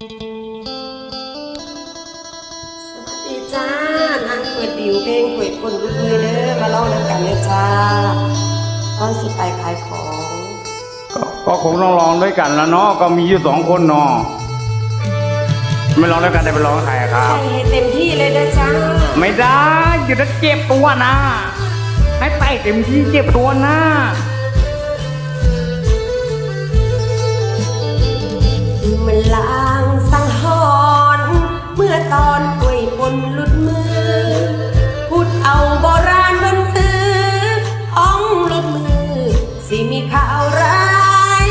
สวัสดีจ้าทางเปิดดิวเพลงเปิดคนลุกมือเด้อมาเล่าน้ำกันเลยจ้าตอนสิไปขายของก็ก็คงต้องลองด้วยกันแล้วเนาะก็มีอยู่สองคนเนาะไม่ลองด้วยกันได้ไปลองกับใครอะครับใส่ให้เต็มที่เลยนะจ้าไม่ได้อยู่จะเจ็บตัวนะ ให้ไปเต็มที่เจ็บตัวนะ ข่าวร้าย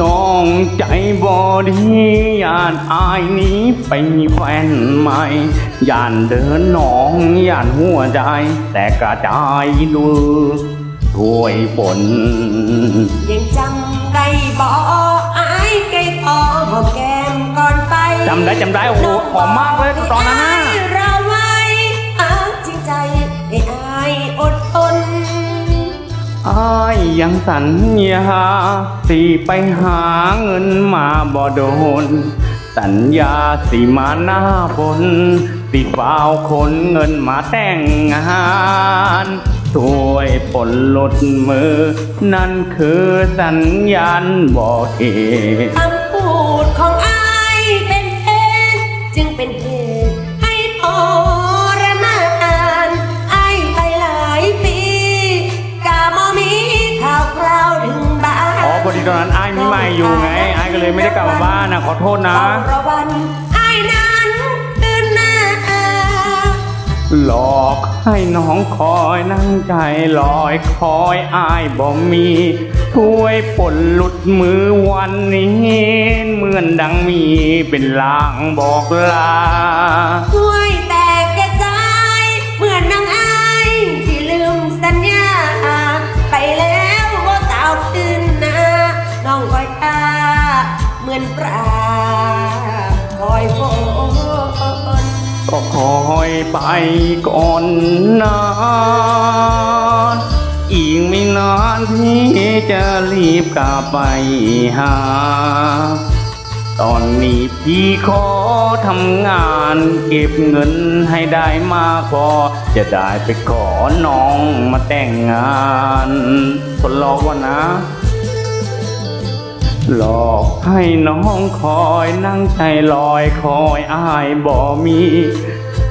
น้องใจบอดียานอายหนี้ไปมีแฟนใหม่ยานเดินน้องยานหัวใจ แต่กระจายดูถ้วยฝนยังจำได้บ่อายไก่ทองหอมแก้มก่อนไปจำได้จำได้โอ้โหหอมมากเลยตอนนั้นน่ะ อายยังสัญญาสิไปหาเงินมาบ่โดน สัญญาสิมาหน้าบน สิเฝ้าคนเงินมาแต่งงานถ้วยผลลดมือ นั่นคือสัญญาณบอกเหตุคำพูดของอายเป็นเหตุจึงเป็นเหตุ พอดีตอนนั้นอายมีใหม่อยู่ไงอายก็เลยไม่ได้กลับมาบ้านนะขอโทษนะเฝ้าระวันอายนั้นตื่นหน้าหลอกให้น้องคอยนั่งใจลอยคอยอายบ่มีถ้วยผลหลุดมือวันนี้ เหมือนดังมีเป็นลางบอกลาช่วย อยไปก่อนนะอีกไม่นานพี่จะรีบกลับไปหา ตอนนี้พี่ขอทำงานเก็บเงินให้ได้มากพอ จะได้ไปขอน้องมาแต่งงานคนรอกว่านะหลอกให้น้องคอยนั่งใจลอยคอยอายบ่มี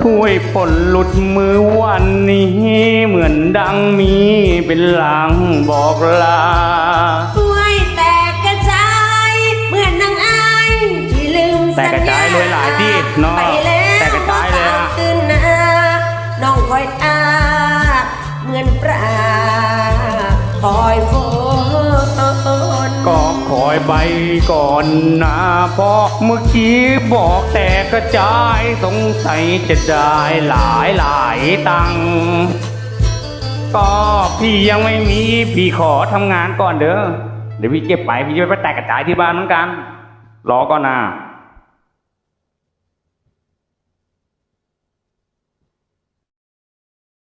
ถ้วยผลหลุดมือวันนี้ เหมือนดังมีเป็นลางบอกลาช่วยแตกกระจายเหมือนนางอายที่ลืมแตกกระจายเลยหลายที่เนาะไปแล้วแตกกระจายเลยอะว่าสวตื่นหน้าน้องคอยตาเหมือนปลาคอยฝน ก็คอยไปก่อนนะเพราะเมื่อกี้บอกแต่กระจายสงสัยจะได้หลายหลายตังก็พี่ยังไม่มีพี่ขอทำงานก่อนเด้อเดี๋ยวพี่เก็บไปพี่จะไปแตกกระจายที่บ้านเหมือนกัน รอก่อนนะ